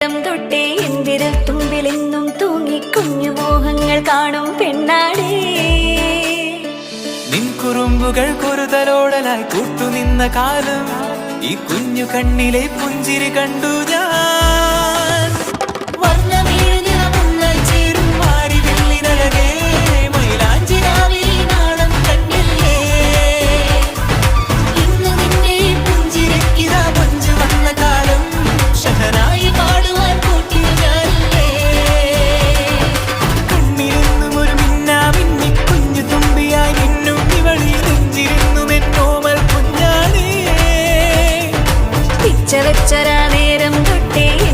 തൊട്ടേ എന്തിരൽ തുമ്പിലെന്നും തൂങ്ങി കുഞ്ഞു മോഹങ്ങൾ കാണും പെണ്ണാടേ. നിൻ കുറുമ്പുകൾ കുറുതലോടലായി കൂട്ടുനിന്ന കാലം ഈ കുഞ്ഞു കണ്ണിലെ പുഞ്ചിരി കണ്ടു വെച്ചരാ നേരം തൊട്ടേ.